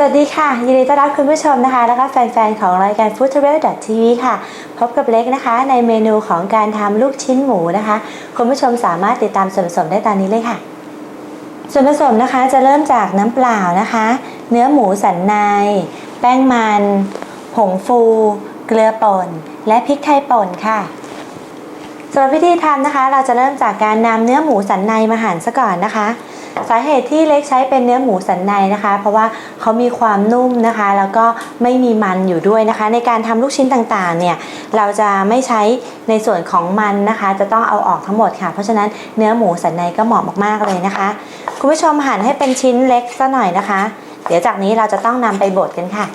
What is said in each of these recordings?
สวัสดีค่ะ ยินดีต้อนรับคุณผู้ชมนะคะ แล้วก็แฟน ๆ ของรายการ Food Travel TV ค่ะ พบกับเล็กนะคะ ในเมนูของการทำลูกชิ้นหมูนะคะ คุณผู้ชมสามารถติดตามส่วนผสมได้ตามนี้เลยค่ะ ส่วนผสมนะคะจะเริ่มจากน้ำเปล่านะคะ เนื้อหมูสันใน แป้งมัน ผงฟู เกลือป่น และพริกไทยป่นค่ะสำหรับวิธีทำนะคะ เราจะเริ่มจากการนำเนื้อหมูสันในมาหั่นซะก่อนนะคะ สาเหตุที่เล็กใช้เป็นเนื้อหมูสันในนะคะ เพราะว่าเขามีความนุ่มนะคะ แล้วก็ไม่มีมันอยู่ด้วยนะคะ ในการทำลูกชิ้นต่างๆเนี่ยเราจะไม่ใช้ในส่วนของมันนะคะ จะต้องเอาออกทั้งหมดค่ะ เพราะฉะนั้นเนื้อหมูสันในก็เหมาะมากๆเลยนะคะ คุณผู้ชมหั่นให้เป็นชิ้นเล็กซะหน่อยนะคะ เดี๋ยวจากนี้เราจะต้องนำไปบดกันค่ะ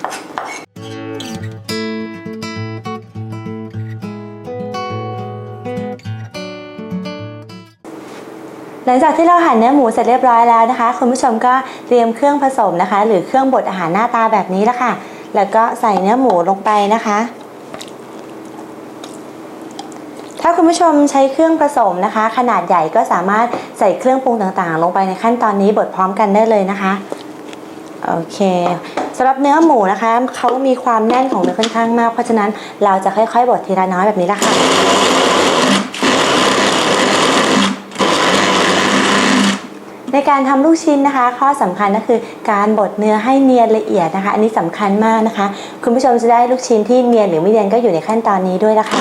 หลังจากที่เราหั่นเนื้อหมูเสร็จเรียบร้อยแล้วนะคะ คุณผู้ชมก็เตรียมเครื่องผสมนะคะ หรือเครื่องบดอาหารหน้าตาแบบนี้แล้วค่ะ แล้วก็ใส่เนื้อหมูลงไปนะคะ ถ้าคุณผู้ชมใช้เครื่องผสมนะคะ ขนาดใหญ่ก็สามารถใส่เครื่องปรุงต่างๆ ลงไปในขั้นตอนนี้บดพร้อมกันได้เลยนะคะโอเคสำหรับเนื้อหมูนะคะเขามีความแน่นของเนื้อค่อนข้างมาก เพราะฉะนั้นเราจะค่อยๆบดทีละน้อยแบบนี้ละค่ะ ในการทำลูกชิ้นนะคะ ข้อสำคัญก็คือการบดเนื้อให้เนียนละเอียดนะคะ อันนี้สำคัญมากนะคะ คุณผู้ชมจะได้ลูกชิ้นที่เนียนหรือไม่เนียนก็อยู่ในขั้นตอนนี้ด้วยนะคะ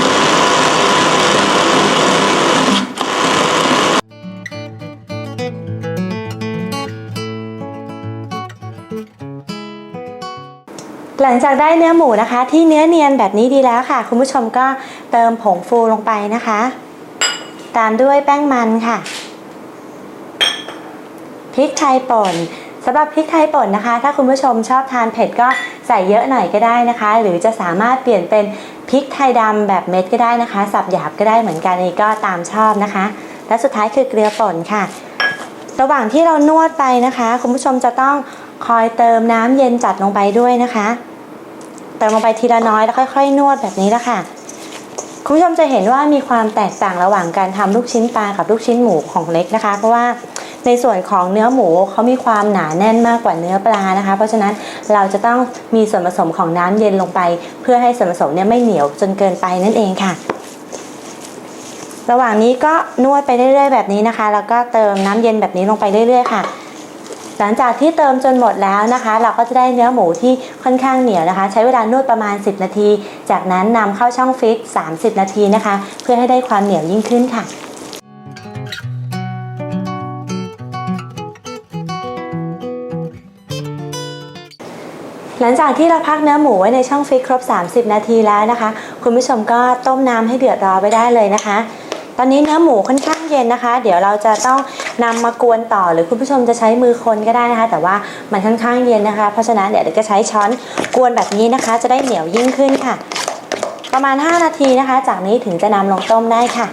หลังจากได้เนื้อหมูนะคะ ที่เนื้อเนียนแบบนี้ดีแล้วค่ะ คุณผู้ชมก็เติมผงฟูลงไปนะคะ ตามด้วยแป้งมันค่ะ พริกไทยป่นสำหรับพริกไทยป่นนะคะ ถ้าคุณผู้ชมชอบทานเผ็ดก็ใส่เยอะหน่อยก็ได้นะคะ หรือจะสามารถเปลี่ยนเป็นพริกไทยดำแบบเม็ดก็ได้นะคะ สับหยาบก็ได้เหมือนกันอันนี้ก็ตามชอบนะคะ และสุดท้ายคือเกลือป่นค่ะ ระหว่างที่เรานวดไปนะคะ คุณผู้ชมจะต้องคอยเติมน้ำเย็นจัดลงไปด้วยนะคะ เติมลงไปทีละน้อยแล้วค่อย ๆ นวดแบบนี้ละค่ะคุณผู้ชมจะเห็นว่ามีความแตกต่างระหว่างการทำลูกชิ้นปลากับลูกชิ้นหมูของเล็กนะคะ เพราะว่า ในส่วนของเนื้อหมูเขามีความหนาแน่นมากกว่าเนื้อปลานะคะ เพราะฉะนั้นเราจะต้องมีส่วนผสมของน้ำเย็นลงไป เพื่อให้ส่วนผสมเนี่ยไม่เหนียวจนเกินไปนั่นเองค่ะ ระหว่างนี้ก็นวดไปเรื่อยๆแบบนี้นะคะ แล้วก็เติมน้ำเย็นแบบนี้ลงไปเรื่อยๆค่ะหลังจากที่เติมจนหมดแล้วนะคะ เราก็จะได้เนื้อหมูที่ค่อนข้างเหนียวนะคะ ใช้เวลานวดประมาณ 10 นาที จากนั้นนำเข้าช่องฟิต30 นาทีนะคะ เพื่อให้ได้ความเหนียวยิ่งขึ้นค่ะ หลังจากที่เราพักเนื้อหมูไว้ในช่องฟิตครบ 30 นาทีแล้วนะคะ คุณผู้ชมก็ต้มน้ำให้เดือดร้อนไปได้เลยนะคะ ตอนนี้เนื้อหมูค่อนข้างเย็นนะคะ เดี๋ยวเราจะต้องนำมากวนต่อหรือคุณผู้ชมจะใช้มือคนก็ได้นะคะ แต่ว่ามันค่อนข้างเย็นนะคะ เพราะฉะนั้นเดี๋ยวจะใช้ช้อนกวนแบบนี้นะคะ จะได้เหนียวยิ่งขึ้นค่ะ ประมาณ 5 นาทีนะคะ จากนี้ถึงจะนำลงต้มได้ค่ะ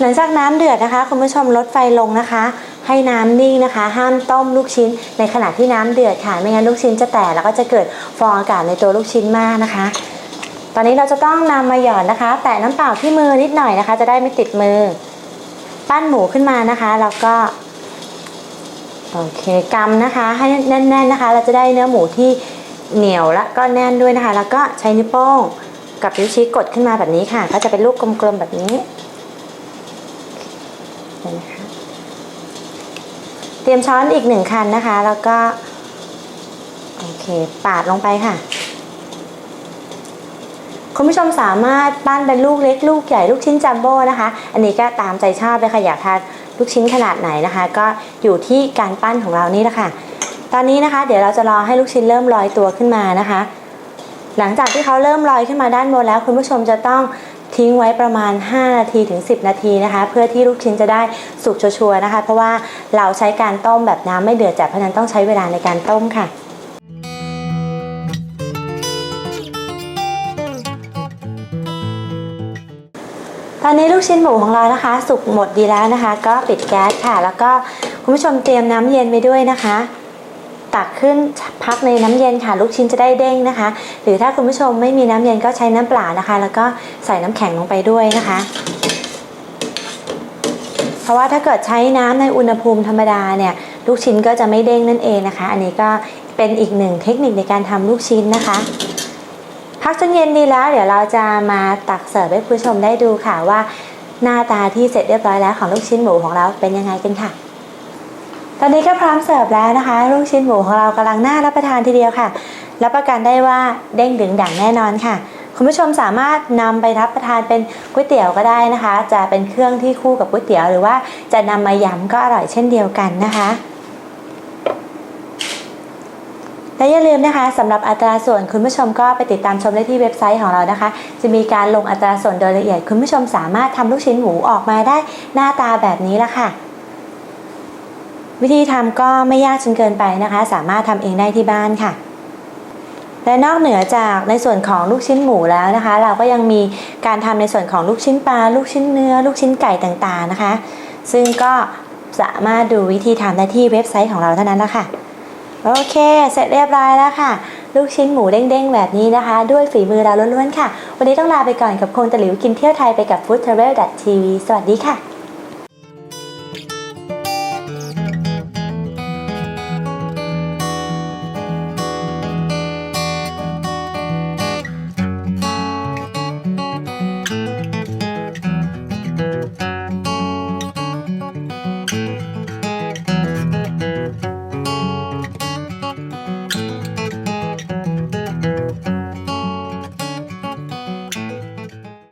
หลังจากน้ำเดือดนะคะ คุณผู้ชมลดไฟลงนะคะ ให้น้ำนิ่งนะคะ ห้ามต้มลูกชิ้น ในขณะที่น้ำเดือดค่ะ ไม่งั้นลูกชิ้นจะแตกแล้วก็จะเกิดฟองอากาศในตัวลูกชิ้นมากนะคะ ตอนนี้เราจะต้องนำมาหย่อดนะคะ แตะน้ำเปล่าที่มือนิดหน่อยนะคะ จะได้ไม่ติดมือ ปั้นหมูขึ้นมานะคะแล้วก็โอเคกำนะคะ ให้แน่น ๆนะคะ เราจะได้เนื้อหมูที่เหนียวและก็แน่นด้วยนะคะ แล้วก็ใช้นิ้วโป้งกับนิ้วชี้กดขึ้นมาแบบนี้ค่ะ ก็จะเป็นลูกกลมๆแบบนี้ เห็นไหมคะ เตรียมช้อนอีกหนึ่งคันนะคะ แล้วก็โอเคปาดลงไปค่ะคุณผู้ชมสามารถปั้นเป็นลูกเล็กลูกใหญ่ลูกชิ้นจัมโบ้นะคะ อันนี้ก็ตามใจชอบเลยค่ะอยากทานลูกชิ้นขนาดไหนนะคะ ก็อยู่ที่การปั้นของเรานี่แหละค่ะ ตอนนี้นะคะ เดี๋ยวเราจะรอให้ลูกชิ้นเริ่มลอยตัวขึ้นมานะคะ หลังจากที่เขาเริ่มลอยขึ้นมาด้านบนแล้ว คุณผู้ชมจะต้อง ทิ้งไว้ประมาณ 5 นาทีถึง 10 นาทีนะคะ เพื่อที่ลูกชิ้นจะได้สุกชัวร์นะคะ เพราะว่าเราใช้การต้มแบบน้ำไม่เดือดจัดเพราะฉะนั้นต้องใช้เวลาในการต้มค่ะตอนนี้ลูกชิ้นหมูของเรานะคะ สุกหมดดีแล้วนะคะ ก็ปิดแก๊สค่ะ แล้วก็คุณผู้ชมเตรียมน้ำเย็นไปด้วยนะคะ ตักขึ้นพักในน้ำเย็นค่ะ ลูกชิ้นจะได้เด้งนะคะ หรือถ้าคุณผู้ชมไม่มีน้ำเย็นก็ใช้น้ำเปล่านะคะ แล้วก็ใส่น้ำแข็งลงไปด้วยนะคะ เพราะว่าถ้าเกิดใช้น้ำในอุณหภูมิธรรมดาเนี่ยลูกชิ้นก็จะไม่เด้งนั่นเองนะคะ อันนี้ก็เป็นอีกหนึ่งเทคนิคในการทำลูกชิ้นนะคะ พักจนเย็นดีแล้ว เดี๋ยวเราจะมาตักเสิร์ฟให้คุณผู้ชมได้ดูค่ะว่า หน้าตาที่เสร็จเรียบร้อยแล้วของลูกชิ้นหมูของเราเป็นยังไงกันค่ะ ตอนนี้ก็พร้อมเสิร์ฟแล้วนะคะ ลูกชิ้นหมูของเรากำลังน่ารับประทานทีเดียวค่ะ รับประกันได้ว่าเด้งดึงดังแน่นอนค่ะ คุณผู้ชมสามารถนำไปรับประทานเป็นก๋วยเตี๋ยวก็ได้นะคะ จะเป็นเครื่องที่คู่กับก๋วยเตี๋ยวหรือว่าจะนำมายำก็อร่อยเช่นเดียวกันนะคะและอย่าลืมนะคะสำหรับอัตราส่วนคุณผู้ชมก็ไปติดตามชมได้ที่เว็บไซต์ของเรานะคะ จะมีการลงอัตราส่วนโดยละเอียด คุณผู้ชมสามารถทำลูกชิ้นหมูออกมาได้หน้าตาแบบนี้ละค่ะ วิธีทำก็ไม่ยากจนเกินไปนะคะ สามารถทำเองได้ที่บ้านค่ะ และนอกเหนือจากในส่วนของลูกชิ้นหมูแล้วนะคะ เราก็ยังมีการทำในส่วนของลูกชิ้นปลาลูกชิ้นเนื้อ ลูกชิ้นไก่ต่างๆนะคะ ซึ่งก็สามารถดูวิธีทำได้ที่เว็บไซต์ของเราเท่านั้นละค่ะโอเคเสร็จเรียบร้อยแล้วค่ะ ลูกชิ้นหมูเด้งๆ แบบนี้นะคะ ด้วยฝีมือเราล้วนๆค่ะ วันนี้ต้องลาไปก่อนกับคงตะหลิวกินเที่ยวไทยไปกับ food travel tv สวัสดีค่ะ